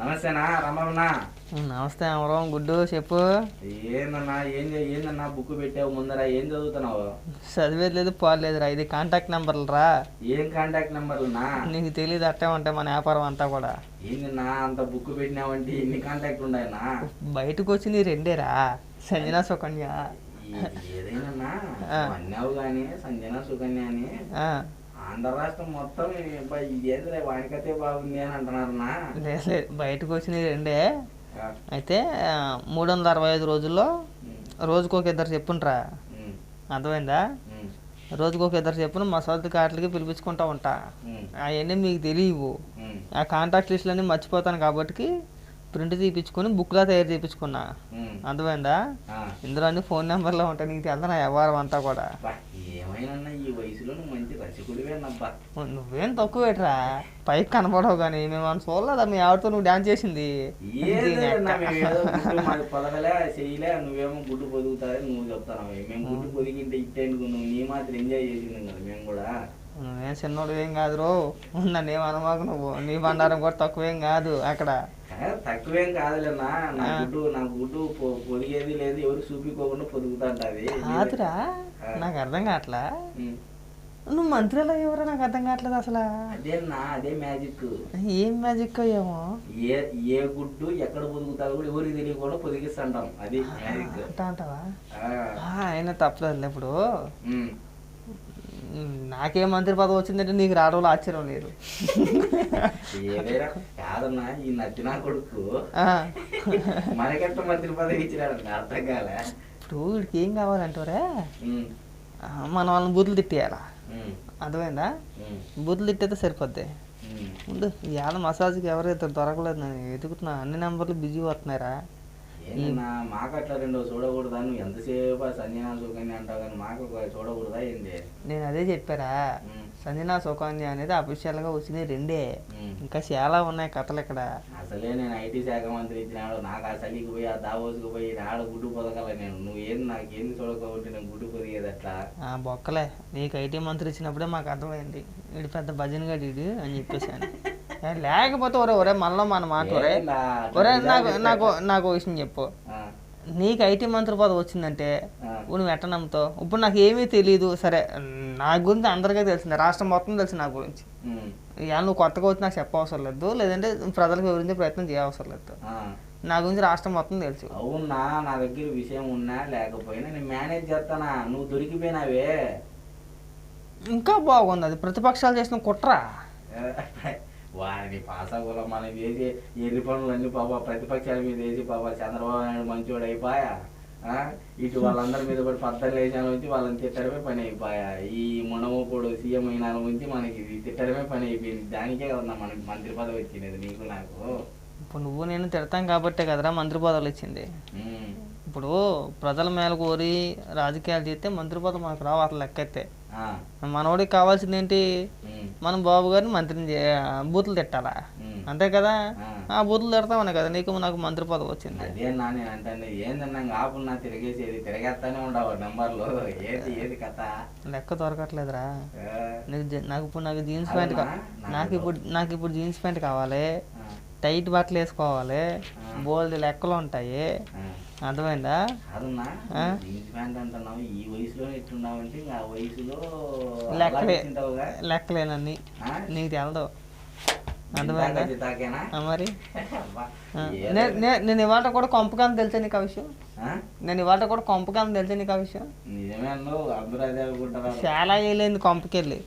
నమస్తేనా రమణ నమస్తే అమరం గుడ్డు చెప్పు. ఏందన్నా ఏం ఏందన్నా బుక్ పెట్టావు ముందర ఏం చదువుతున్నావు? చదివేది లేదు పోలేదురా ఇది కాంటాక్ట్ నెంబర్లు రా ఏం కాంటాక్ట్ నెంబర్లునా నీకు తెలియదు అట్టే ఉంటాయి మన వ్యాపారం అంతా కూడా. ఏందన్నా అంత బుక్ పెట్టినావంటే ఎన్ని కాంటాక్ట్ ఉన్నాయన్నా? బయటకు వచ్చి నీ రెండేరా సంజనా సుకన్య. ఏదైనా. అన్నావు గాని సంజన సుకన్య అని. ఆంధ్ర రాష్ట్రం మొత్తం ఇదేంద్రే వానికతే బాగుంది అని అంటున్నారన్నా. లేదు లేదు. బయటకు వచ్చి నీ రెండే అయితే మూడు వందల అరవై ఐదు రోజుల్లో రోజుకొక ఇద్దరు చెప్పుండ్రా. ఉమ్, అర్థమైందా? రోజుకొక ఇద్దరు చెప్పును మసాలా కార్డులకి పిలిపించుకుంటా ఉంటా. అవన్నీ మీకు తెలియవు. ఆ కాంటాక్ట్ లిస్టులన్నీ మర్చిపోతాను కాబట్టి ప్రింట్ తీపించుకొని బుక్లా తయారు చేయించుకున్నా అర్థమైందా. ఇందులో అన్ని ఫోన్ నెంబర్లో ఉంటాయి. నీకు తెలుసా నా వ్యవహారం అంతా కూడా? ఏమైనా ఈ వయసులో నువ్వు తక్కువ పెట్టరా? పైకి కనపడవు కానీ మేము అని చూడలేదా? మీ ఆవిడతో నువ్వు డాన్స్ చేసింది. పొదగలే చేయలే నువ్వేమో గుడ్డు పొదుగుతారని నువ్వు చెప్తాను మేము? గుడ్డు పొదిగింటే ఇట్టేందుకు నువ్వు నీ మాత్రం ఎంజాయ్ చేసింది కదా మేము కూడా. నువ్వేం చిన్నోడు ఏం కాదు రో నన్ను ఏం అనమాకు నువ్వు. నీ బండారం కూడా తక్కువేం కాదు అక్కడ. తక్కువేం కాదులేనా నా. గుడ్డు నా గుడ్డు పొదిగేది లేదు ఎవరు చూపించుకోకుండా పొదుగుతుంటది కాదురా. ఆ. నాకు అర్థం కావట్లా. నువ్వు మంత్రిలో ఎవరో నాకు అర్థం కావట్లేదు అసలు. అదేనా అదే మ్యాజిక్ ఏం మ్యాజిక్ ఏమో? ఏ ఏ గుడ్డు ఎక్కడ పొదుగుతారో కూడా ఎవరికి తెలియకుండా పొదిగిస్తుంటాం. అది మ్యాజిక్ అంటావా? ఆ. ఆ, అయినా తప్పలేదు ఇప్పుడు. నాకే మంత్రి పదవి వచ్చిందంటే నీకు రావడంలో ఆశ్చర్యం లేదు. కాదన్నా ఈ నచ్చిన కొడుకు. మనకెట్ట మంత్రి పదవి ఇచ్చినాడు అర్థం కాలే. ఇప్పుడు వీడికి ఏం కావాలంటారే మన వాళ్ళని బూతులు తిట్టేయాలా? అర్థమైందా? బూతులు తిట్టేస్తే సరిపోద్ది. ముందు ఇవాళ మసాజ్కి ఎవరైతే దొరకలేదు నేను వెతుకుతున్నా. అన్ని నెంబర్లు బిజీ వస్తున్నారా మాకు అట్లా రెండో చూడకూడదా నువ్వు ఎంతసేపు సుకన్య అంటావు కానీ మాకు చూడకూడదా ఏంది? నేను అదే చెప్పారా? సంజనా సుకన్య అనేది అఫీషియల్గా వచ్చినాయి రెండే. ఇంకా చాలా ఉన్నాయి కథలు ఇక్కడ. అసలే నేను ఐటీ శాఖ మంత్రి ఇచ్చినాడు. నాకు ఆ చలికి పోయి ఆ దావోసుకు పోయి ఆడ గుడ్డు పొదగల నేను. నువ్వు ఏంది నాకు ఏంది చూడకపోతే నేను గుడ్డు పొదిగేది అట్లా? ఆ బొక్కలే. నీకు ఐటీ మంత్రి ఇచ్చినప్పుడే మాకు అర్థమైంది. వీడు పెద్ద భజన గడి అని చెప్పేసాను లేకపోతే ఒరే ఒరే మనలో మన మాట ఒరే. ఒరే నాకు? నాకు నాకు విషయం చెప్పు. నీకు ఐటీ మంత్రి పదవి వచ్చిందంటే నువ్వు ఎట్ట నమ్ముతావు? ఇప్పుడు నాకు ఏమీ తెలియదు సరే నా గురించి అందరికీ తెలిసింది. రాష్ట్రం మొత్తం తెలుసు నా గురించి. ఇవాళ నువ్వు కొత్తగా వచ్చి నాకు చెప్పవసరం లేదు. లేదంటే ప్రజలకు వివరించే ప్రయత్నం చేయవసరం లేదు. నా గురించి రాష్ట్రం మొత్తం తెలుసు. అవునా? నా దగ్గర విషయం ఉన్నా లేకపోయినా నేను మేనేజ్ చేస్తానా? నువ్వు దొరికిపోయినావే. ఇంకా బాగుంది. అది ప్రతిపక్షాలు చేసిన కుట్రా. వారిని పాసగోళ మనం వేసి ఎర్రి పనులు అన్ని పాప ప్రతిపక్షాల మీద వేసి పాప చంద్రబాబు నాయుడు మంచోడు అయిపోయా? ఆ? ఇటు వాళ్ళందరి మీద పడి పద్దలు వేసాల నుంచి వాళ్ళని తిట్టడమే పని అయిపోయా? ఈ మునమోపుడు సీఎం అయిన నుంచి మనకి ఇది తిట్టడమే పని అయిపోయింది. దానికే కదన్నా మనకి మంత్రి పదవి వచ్చినది నీకు నాకు. ఇప్పుడు నువ్వు నేను తిడతాం కాబట్టే కదరా మంత్రి పదవులు ఇచ్చింది ఇప్పుడు ప్రజల మేల కోరి రాజకీయాలు చేస్తే మంత్రి పదవి మనకు రావు అసలు లెక్కైతే. ఆ, మనోడికి కావాల్సింది ఏంటి మనం బాబు గారిని మంత్రిని బూతులు తిట్టాలా. అంతే కదా? ఆ. బూతులు తిడతామనే కదా నీకు నాకు మంత్రి పదవి వచ్చింది. అదే నా నేను అంటే ఏందన్నా ఆపున్నా తిరిగేసేది తిరిగేస్తానే ఉండవు నెంబర్లు. ఏది ఏది కథ? లెక్క దొరకట్లేదురా. నీకు నాకు ఇప్పుడు నాకు జీన్స్ ప్యాంట్? నాకు ఇప్పుడు నాకు ఇప్పుడు జీన్స్ ప్యాంట్ కావాలి. టైట్ బట్టలు వేసుకోవాలి. బోల్డ్ లెక్కలు ఉంటాయి. అర్థమైందా? లెక్కలే లెక్కలేనన్ని? నీకు తెలదు. అర్థమైందా? మరి? నేను ఇవాళ కూడా కొంపకాన్ని తెలుసా నీకు ఆ విషయం? నేను ఇవాళ కూడా కొంపకాన్ని తెలుసా నీకు ఆ విషయం. చాలా వేయలేదు కొంపకెళ్ళి.